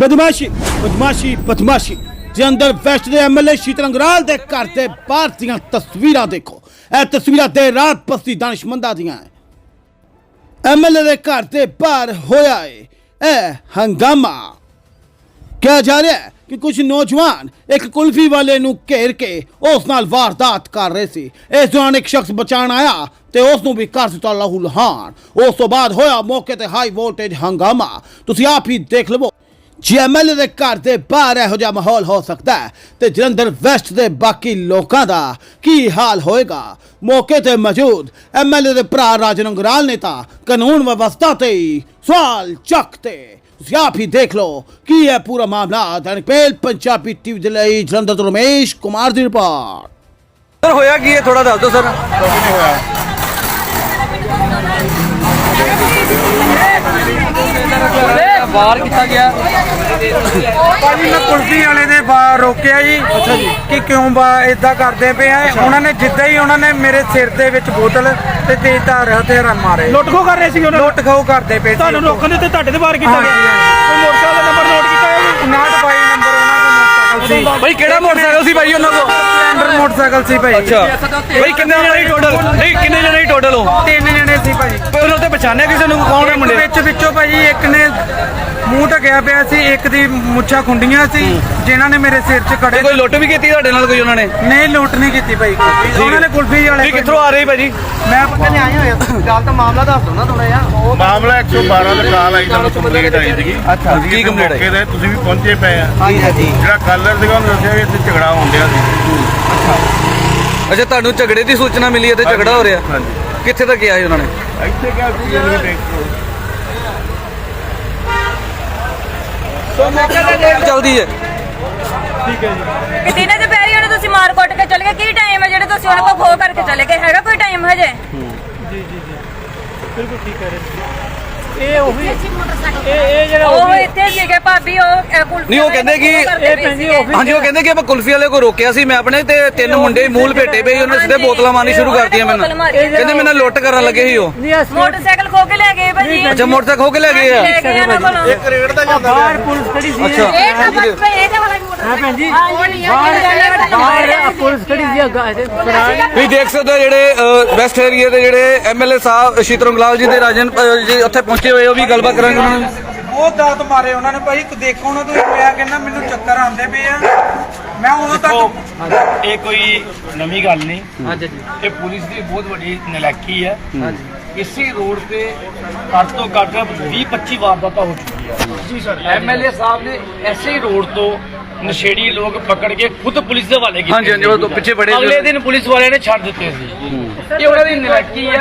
ਬਦਮਾਸ਼ੀ ਬਦਮਾਸ਼ੀ ਬਦਮਾਸ਼ੀ। ਜਲੰਧਰ ਵੈਸਟ ਦੇ ਐਮਐਲਏ ਸ਼ੀਤਲ ਅੰਗਰਾਲ ਦੇ ਘਰ ਦੇ ਬਾਹਰ ਦੀਆਂ ਤਸਵੀਰਾਂ ਦੇਖੋ, ਇਹ ਤਸਵੀਰਾਂ ਦੇ ਰਾਤ ਬਸਤੀ ਦਾਨਿਸ਼ਮੰਦਾਂ ਦੀਆਂ ਹੈ ਐਮਐਲਏ ਦੇ ਘਰ ਦੇ ਬਾਹਰ ਹੋਇਆ ਹੈ ਇਹ ਹੰਗਾਮਾ। ਕਿਹਾ ਜਾ ਰਿਹਾ ਹੈ ਕਿ ਕੁਝ ਨੌਜਵਾਨ ਇੱਕ ਕੁਲਫੀ ਵਾਲੇ ਨੂੰ ਘੇਰ ਕੇ ਉਸ ਨਾਲ ਵਾਰਦਾਤ ਕਰ ਰਹੇ ਸੀ। ਇਸ ਦੌਰਾਨ ਇੱਕ ਸ਼ਖਸ ਬਚਾਉਣ ਆਇਆ ਤੇ ਉਸ ਨੂੰ ਵੀ ਕਰ ਦਿੱਤਾ ਲਹੂ ਲਹਾਨ ਉਸ ਤੋਂ ਬਾਅਦ ਹੋਇਆ ਮੌਕੇ ਤੇ ਹਾਈ ਵੋਲਟੇਜ ਹੰਗਾਮਾ। ਤੁਸੀਂ ਆਪ ਹੀ ਦੇਖ ਲਵੋ। ਜੇ ਐਮਐਲਏ ਦੇ ਘਰ ਦੇ ਬਾਹਰ ਇਹੋ ਜਿਹਾ ਮਾਹੌਲ ਹੋ ਸਕਦਾ ਹੈ ਤੇ ਜਲੰਧਰ ਵੈਸਟ ਦੇ ਬਾਕੀ ਲੋਕਾਂ ਦਾ ਕੀ ਹਾਲ ਹੋਏਗਾ? ਮੌਕੇ ਤੇ ਮੌਜੂਦ ਐਮਐਲਏ ਦੇ ਭਰਾ ਰਾਜਨ ਅੰਗਰਾਲ ਨੇ ਤਾਂ ਕਾਨੂੰਨ ਵਿਵਸਥਾ ਤੇ ਸਵਾਲ ਚੱਕਤੇ। ਤੁਸੀਂ ਆਪ ਹੀ ਦੇਖ ਲਓ ਕੀ ਹੈ ਪੂਰਾ ਮਾਮਲਾ ਦੈਨਿਕ ਪੰਜਾਬੀ ਟੀਵੀ ਦੇ ਲਈ ਜਲੰਧਰ ਤੋਂ ਰਮੇਸ਼ ਕੁਮਾਰ ਦੀ ਰਿਪੋਰਟ। ਸਰ ਹੋਇਆ ਕੀ ਹੈ? ਥੋੜਾ ਦੱਸ ਦਿਓ ਸਰ। ਬਾਹਰ ਕੀਤਾ ਗਿਆ? ਭਾਜੀ ਮੈਂ ਕੁਲਫੀ ਵਾਲੇ ਦੇ ਬਾਹਰ ਰੋਕਿਆ ਜੀ। ਅੱਛਾ ਜੀ। ਕਿ ਕਿਉਂ ਬਾ ਇਦਾਂ ਕਰਦੇ ਪਏ ਆ? ਉਹਨਾਂ ਨੇ ਜਿੱਦਾਂ ਹੀ ਉਹਨਾਂ ਨੇ ਮੇਰੇ ਸਿਰ ਦੇ ਵਿੱਚ ਬੋਤਲ ਤੇ ਤੇਜ਼ ਧਾਰ ਹਥਿਆਰ ਮਾਰੇ। ਲੁੱਟ ਖੋ ਕਰ ਰਹੇ ਸੀ ਉਹਨਾਂ ਨੂੰ ਲੁੱਟ ਖਾਓ ਕਰਦੇ ਪਏ ਸੀ। ਤੁਹਾਨੂੰ ਰੋਕਣ ਦੇ ਤੇ ਤੁਹਾਡੇ ਤੇ ਵਾਰ ਕੀਤਾ ਗਿਆ। ਕੋਈ ਮੋਟਰਸਾਈਕਲ ਦਾ ਨੰਬਰ ਨੋਟ ਕੀਤਾ ਹੈ ਜੀ? 59 ਬਾਈ ਨੰਬਰ ਦਾ ਸੀ। ਭਾਈ ਕਿਹੜਾ ਮੋਟਰਸਾਈਕਲ ਸੀ ਭਾਈ ਉਹਨਾਂ ਕੋਲ? ਸਪਲੈਂਡਰ ਮੋਟਰਸਾਈਕਲ ਸੀ ਭਾਈ। ਅੱਛਾ। ਭਾਈ ਕਿੰਨੇ ਜਣੇ ਟੋਟਲ ਨਹੀਂ ਕਿੰਨੇ ਜਣੇ ਟੋਟਲ ਹੋ ਤਿੰਨ ਜਣੇ ਸੀ ਭਾਈ। ਕੋਈ ਉਹਨਾਂ ਤੇ ਪਛਾਣਿਆ ਕਿਸੇ ਨੂੰ? ਕੌਣ ਹੈ ਮੁੰਡੇ? ਵਿੱਚ ਵਿੱਚੋਂ ਭਾਜੀ ਇੱਕ ਨੇ ਮੂੰਹ ਢਕਿਆ ਪਿਆ ਸੀ ਇੱਕ ਦੀ ਮੁੱਛਾਂ ਖੁੰਡੀਆਂ ਸੀ ਜਿਨ੍ਹਾਂ ਨੇ ਮੇਰੇ ਸਿਰ 'ਚ ਤੇ ਕੜੇ ਕੋਈ ਲੁੱਟ ਵੀ ਕੀਤੀ ਤੁਹਾਡੇ ਨਾਲ ਕੋਈ ਉਹਨਾਂ ਨੇ? ਨਹੀਂ ਲੁੱਟ ਨਹੀਂ ਕੀਤੀ ਭਾਈ। ਉਹਨਾਂ ਨੇ ਕੁਲਫੀ ਵਾਲੇ ਤੁਸੀਂ ਕਿੱਥੋਂ ਆ ਰਹੇ ਭਾਜੀ? ਮੈਂ ਪਤਾ ਨਹੀਂ ਆਏ ਹੋਏ ਗੱਲ ਤਾਂ ਮਾਮਲਾ ਦੱਸ ਦੋ ਨਾ ਥੋੜਾ ਜਿਹਾ। ਮਾਮਲਾ 112 ਤੇ ਕਾਲ ਆਈ ਸਾਨੂੰ ਕੰਪਲੇਂਟ ਆਈ ਸੀਗੀ। ਅੱਛਾ, ਕੀ? ਮੌਕੇ ਤੇ ਤੁਸੀਂ ਵੀ ਪਹੁੰਚੇ ਪਏ ਆ। ਹਾਂਜੀ ਹਾਂਜੀ। ਜਿਹੜਾ ਕਾਲਰ ਸੀਗਾ ਉਹਨੇ ਦੱਸਿਆ ਵੀ ਇੱਥੇ ਝਗੜਾ ਹੋਣ ਡਿਆ ਸੀ। ਅੱਛਾ। ਤੁਹਾਨੂੰ ਝਗੜੇ ਦੀ ਸੂਚਨਾ ਮਿਲੀ ਹੈ ਤੇ ਝਗੜਾ ਹੋ ਰਿਹਾ? ਹਾਂਜੀ। ਕਿੱਥੇ ਤੱਕ ਗਿਆ ਸੀ ਉਹਨਾਂ ਨੇ? ਇੱਥੇ ਕਿਹਾ ਸੀ ਇਹਨੂੰ ਟੈਂਕ ਜਲਦੀ ਹੈ? ਕਿ ਦਿਨੇ ਦੁਪਹਿਰੀ ਉਹਨੇ ਤੁਸੀਂ ਮਾਰ ਕੁੱਟ ਕੇ ਚਲੇ ਗਏ। ਕੀ ਟਾਈਮ ਹੈ ਜਿਹੜੇ ਤੁਸੀਂ ਉਹਨਾਂ ਕੋਲ ਖੋ ਕਰਕੇ ਚਲੇ ਗਏ? ਹੈਗਾ ਕੋਈ ਟਾਈਮ ਹਜੇ? ਇਹ ਉਹੀ ਇਹ ਇਹ ਜਿਹੜਾ ਉਹ ਉਹੀ ਇੱਥੇ ਸੀਗੇ ਭਾਬੀ ਉਹ ਅਹ, ਕੁਲਫੀ ਨਹੀਂ, ਉਹ ਕਹਿੰਦੇ ਕਿ ਉਹ ਕਰਦੇ ਇਹ ਪਏ ਭੈਣ ਜੀ ਸੀਗੇ। office- ਹਾਂਜੀ ਉਹ ਕਹਿੰਦੇ ਕਿ ਆਪਾਂ ਕੁਲਫੀ ਵਾਲੇ ਕੋ ਰੋਕਿਆ ਸੀ ਮੈਂ ਆਪਣੇ ਤੇ ਤਿੰਨ ਮੁੰਡੇ ਮੂਲ ਭੇਟੇ ਪਏ ਉਹਨਾਂ ਸਿੱਧੇ ਬੋਤਲਾਂ ਮਾਰਨੀ ਸ਼ੁਰੂ ਕਰਤੀਆਂ ਬੋਤਲ ਮੈਨੂੰ। ਮਾਰੀ। ਕਹਿੰਦੇ ਮੈਨੂੰ ਲੁੱਟ ਕਰਨ ਲੱਗੇ ਸੀ ਉਹ। ਨਹੀਂ ਅਸੀਂ ਮੋਟਰਸਾਈਕਲ ਖੋ ਕੇ ਲੈ ਗਏ ਭਾਜੀ। ਅੱਛਾ ਮੋਟਰਸਾਈਕਲ ਖੋ ਕੇ ਲੈ ਗਏ ਆ। ਲੈ ਗਏ ਉਹਨਾਂ ਕੋਲੋਂ। ਇੱਕ ਰੇਡ ਦਾ ਜਾਂਦਾ ਬਾਹਰ ਪੁਲਿਸ ਖੜੀ ਸੀ। ਅੱਛਾ। ਇਹ ਤਾਂ ਬਸ ਇਹ ਤਾਂ ਵਾਲਾ ਮੋਟਰਸਾਈਕਲ। ਹਾਂ ਭੈਣ ਜੀ। ਬਾਹਰ ਬਾਹਰ ਆ ਪੁਲਿਸ ਖੜੀ ਸੀ ਅੱਗਾ ਇਹਦੇ ਫਰਾਰ ਤੁਸੀਂ ਦੇਖ ਸਕਦੇ ਹੋ ਜਿਹੜੇ ਵੈਸਟ ਏਰੀਆ ਦੇ ਜਿਹੜੇ ਐਮਐਲਏ ਸਾਹਿਬ ਸ਼ੀਤਲ ਅੰਗਲਾਲ ਜੀ ਤੇ ਰਾਜਨ ਜੀ ਉੱਥੇ ਪਹੁੰਚੇ ਹੋਏ ਉਹ ਵੀ ਗੱਲਬਾਤ ਕਰਾਂਗੇ ਉਹਨਾਂ ਨਾਲ। ਬਹੁਤ ਦਾਤ ਮਾਰੇ ਉਹਨਾਂ ਨੇ ਭਾਈ ਦੇਖੋ ਉਹਨਾਂ ਤੋਂ ਪਿਆ ਕਹਿੰਦਾ ਮੈਨੂੰ ਚੱਕਰ ਆਉਂਦੇ ਪਏ ਆ। ਮੈਂ ਉਦੋਂ ਤੱਕ ਇਹ ਕੋਈ ਨਵੀਂ ਗੱਲ ਨਹੀਂ। ਹਾਂਜੀ ਇਹ ਪੁਲਿਸ ਦੀ ਬਹੁਤ ਵੱਡੀ ਨਲਾਇਕੀ ਹੈ। ਇਸੇ ਰੋਡ ਤੇ ਘੱਟ ਤੋਂ ਘੱਟ 20 25 ਵਾਰਦਾਤਾਂ ਹੋ ਚੁੱਕੀ ਹੈ ਜੀ ਸਰ ਐਮਐਲਏ ਸਾਹਿਬ ਨੇ ਐਸੇ ਰੋਡ ਤੋਂ ਨਸ਼ੇੜੀ ਲੋਕ ਪਕੜ ਕੇ ਖੁਦ ਪੁਲਿਸ ਦੇ ਹਵਾਲੇ ਕੀਤੇ ਹਾਂਜੀ, ਹਾਂਜੀ, ਉਹ ਤੋਂ ਪਿੱਛੇ ਬੜੇ- ਅਗਲੇ ਦਿਨ ਪੁਲਿਸ ਵਾਲਿਆਂ ਨੇ ਛੱਡ ਦਿੱਤੇ ਸੀ। ਇਹ ਉਹਨਾਂ ਦੀ ਨਲਾਇਕੀ ਹੈ।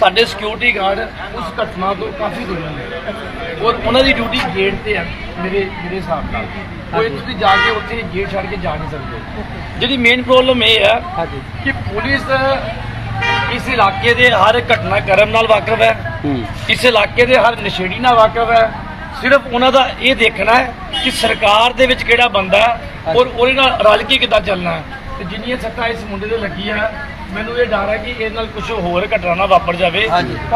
ਸਾਡੇ ਸਿਕਿਉਰਿਟੀ ਗਾਰਡ ਉਸ ਘਟਨਾ ਤੋਂ ਕਾਫੀ ਦੂਰ ਨੇ। ਔਰ ਉਹਨਾਂ ਦੀ ਡਿਊਟੀ ਗੇਟ ਤੇ ਹੈ ਮੇਰੇ ਮੇਰੇ ਹਿਸਾਬ ਨਾਲ। ਕੋਈ ਤੁਸੀਂ ਜਾ ਕੇ ਉੱਥੇ ਗੇਟ ਛੱਡ ਕੇ ਜਾ ਨਹੀਂ ਸਕਦੇ। ਜਿਹੜੀ ਮੇਨ ਪ੍ਰੋਬਲਮ ਇਹ ਹੈ ਕਿ ਪੁਲਿਸ ਇਸ ਇਲਾਕੇ ਦੇ ਹਰ ਘਟਨਾ ਕਰਮ ਨਾਲ ਵਾਕਿਫ ਹੈ। ਇਸ ਇਲਾਕੇ ਦੇ ਹਰ ਨਸ਼ੇੜੀ ਨਾਲ ਵਾਕਿਫ ਹੈ। ਸਿਰਫ ਉਹਨਾਂ ਦਾ ਇਹ ਦੇਖਣਾ ਹੈ ਕਿ ਸਰਕਾਰ ਦੇ ਵਿੱਚ ਕਿਹੜਾ ਬੰਦਾ ਹੈ। ਔਰ ਉਹਦੇ ਨਾਲ ਰਲ ਕੇ ਕਿੱਦਾਂ ਚੱਲਣਾ ਹੈ। ਤੇ ਜਿੰਨੀਆਂ ਸੱਟਾਂ ਇਸ ਮੁੰਡੇ ਦੇ ਲੱਗੀਆਂ ਮੈਨੂੰ ਇਹ ਡਰ ਹੈ ਕਿ ਇਹਦੇ ਨਾਲ ਕੁਝ ਹੋਰ ਘਟਨਾ ਨਾ ਵਾਪਰ ਜਾਵੇ।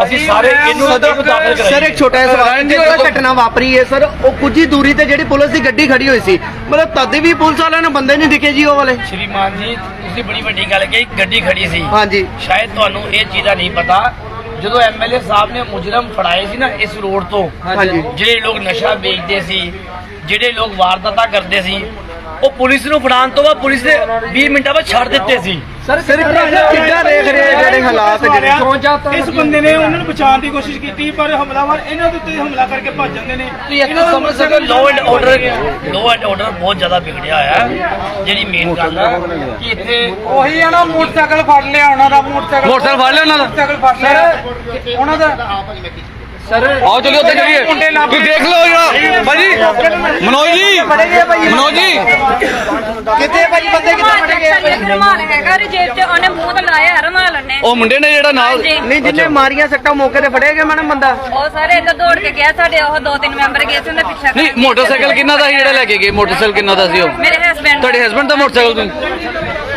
ਅਸੀਂ ਸਾਰੇ ਇਹਨੂੰ ਇਹਨੂੰ ਦਾਖਲ ਕਰਾਈਏ ਸਰ ਇੱਕ ਛੋਟਾ ਜਿਹਾ ਸਵਾਲ ਜੇ ਉਹ ਘਟਨਾ ਵਾਪਰੀ ਹੈ ਸਰ ਉਹ ਕੁਝ ਹੀ ਦੂਰੀ ਤੇ ਜਿਹੜੀ ਪੁਲਿਸ ਦੀ ਗੱਡੀ ਖੜੀ ਹੋਈ ਸੀ ਮਤਲਬ ਤਦ ਵੀ ਪੁਲਿਸ ਵਾਲਿਆਂ ਨੂੰ ਬੰਦੇ ਨਹੀਂ ਦਿਖੇ ਜੀ ਉਹ ਵਾਲੇ। ਸ਼੍ਰੀਮਾਨ ਜੀ ਤੁਸੀਂ ਬੜੀ ਵੱਡੀ ਗੱਲ ਕਹੀ ਗੱਡੀ ਖੜੀ ਸੀ। ਹਾਂਜੀ। ਸ਼ਾਇਦ ਤੁਹਾਨੂੰ ਇਹ ਚੀਜ਼ ਦਾ ਨਹੀਂ ਪਤਾ ਜਦੋਂ ਐਮਐਲਏ ਸਾਹਿਬ ਨੇ ਮੁਜਰਮ ਫੜਾਏ ਸੀ ਨਾ ਇਸ ਰੋਡ ਤੋਂ ਹਾਂਜੀ। ਜਿਹੜੇ ਲੋਕ ਨਸ਼ਾ ਵੇਚਦੇ ਸੀ ਜਿਹੜੇ ਲੋਕ ਵਾਰਦਾਤਾਂ ਕਰਦੇ ਸੀ ਉਹ ਪੁਲਿਸ ਨੂੰ ਫੜਾਉਣ ਤੋਂ ਬਾਅਦ ਪੁਲਿਸ ਨੇ 20 ਮਿੰਟਾਂ ਬਾਅਦ ਛੱਡ ਦਿੱਤੇ ਸੀ। ਸਰ ਸਿਰ ਕਿੱਦਾਂ ਦੇਖ ਰਹੇ ਆ ਜਿਹੜੇ ਹਾਲਾਤ ਜਿਹੜੇ ਇਸ ਬੰਦੇ ਨੇ ਉਹਨਾਂ ਨੂੰ ਬਚਾਉਣ ਦੀ ਕੋਸ਼ਿਸ਼ ਕੀਤੀ ਪਰ ਹਮਲਾਵਰ ਇਹਨਾਂ ਦੇ ਉੱਤੇ ਹਮਲਾ ਕਰਕੇ ਭੱਜ ਜਾਂਦੇ ਨੇ। ਤੁਸੀਂ ਇੱਕ ਸਮਝ ਸਕਦੇ ਹੋ law and order law and order ਬਹੁਤ ਜ਼ਿਆਦਾ ਵਿਗੜਿਆ ਹੋਇਆ ਹੈ। ਜਿਹੜੀ ਮੇਨ ਗੱਲ ਹੈ ਕਿ ਇੱਥੇ ਉਹੀ ਆ ਨਾ ਮੋਟਰਸਾਈਕਲ ਫੜ ਲਿਆ ਉਹਨਾਂ ਦਾ ਮੋਟਰਸਾਈਕਲ ਮੋਟਰਸਾਈਕਲ ਫੜ ਲਿਆ ਉਹਨਾਂ ਦਾ? ਮੋਟਰਸਾਈਕਲ ਫੜ ਲਿਆ। ਉਹਨਾਂ ਦਾ ਆਓ ਚਲਿਏ ਉੱਥੇ ਚਲੀਏ। ਤੁਸੀਂ ਦੇਖ ਲਓ ਜਿਹੜਾ ਭਾਜੀ ਮਨੋਜ ਜੀ ਮਨੋਜ ਜੀ। ਕਿੱਥੇ ਭਾਈ? ਬੰਦੇ ਕਿੱਥੇ ਫੜੇ ਗਏ ਰਮਾਲ ਹੈਗਾ ਉਹਦੀ ਜੇਬ 'ਚ ਉਹਨੇ ਮੂੰਹ ਤੇ ਲਾਇਆ ਰਮਾਲ ਉਹਨੇ। ਉਹ ਮੁੰਡੇ ਨੇ ਜਿਹੜਾ ਨਾਲ। ਨਹੀਂ ਜਿੰਨੇ ਮਾਰੀਆਂ ਸੱਟਾਂ ਮੌਕੇ ਤੇ ਫੜੇ ਗਏ ਮੈਡਮ ਬੰਦਾ। ਉਹ ਸਾਰੇ ਇੱਧਰ ਦੌੜ ਕੇ ਗਿਆ ਸਾਡੇ ਉਹ ਦੋ ਤਿੰਨ ਮੈਂਬਰ ਗਏ ਸੀ ਉਹਦਾ ਪਿੱਛਾ ਨਹੀਂ ਮੋਟਰਸਾਈਕਲ ਕਿੰਨਾ ਦਾ ਸੀ ਜਿਹੜਾ ਲੈ ਕੇ ਗਏ? ਮੋਟਰਸਾਈਕਲ ਕਿੰਨਾ ਦਾ ਸੀ ਉਹ? ਮੇਰੇ ਹਸਬੰਡ ਤੁਹਾਡੇ ਹਸਬੰਡ ਦਾ ਮੋਟਰਸਾਈਕਲ ਤੁਸੀਂ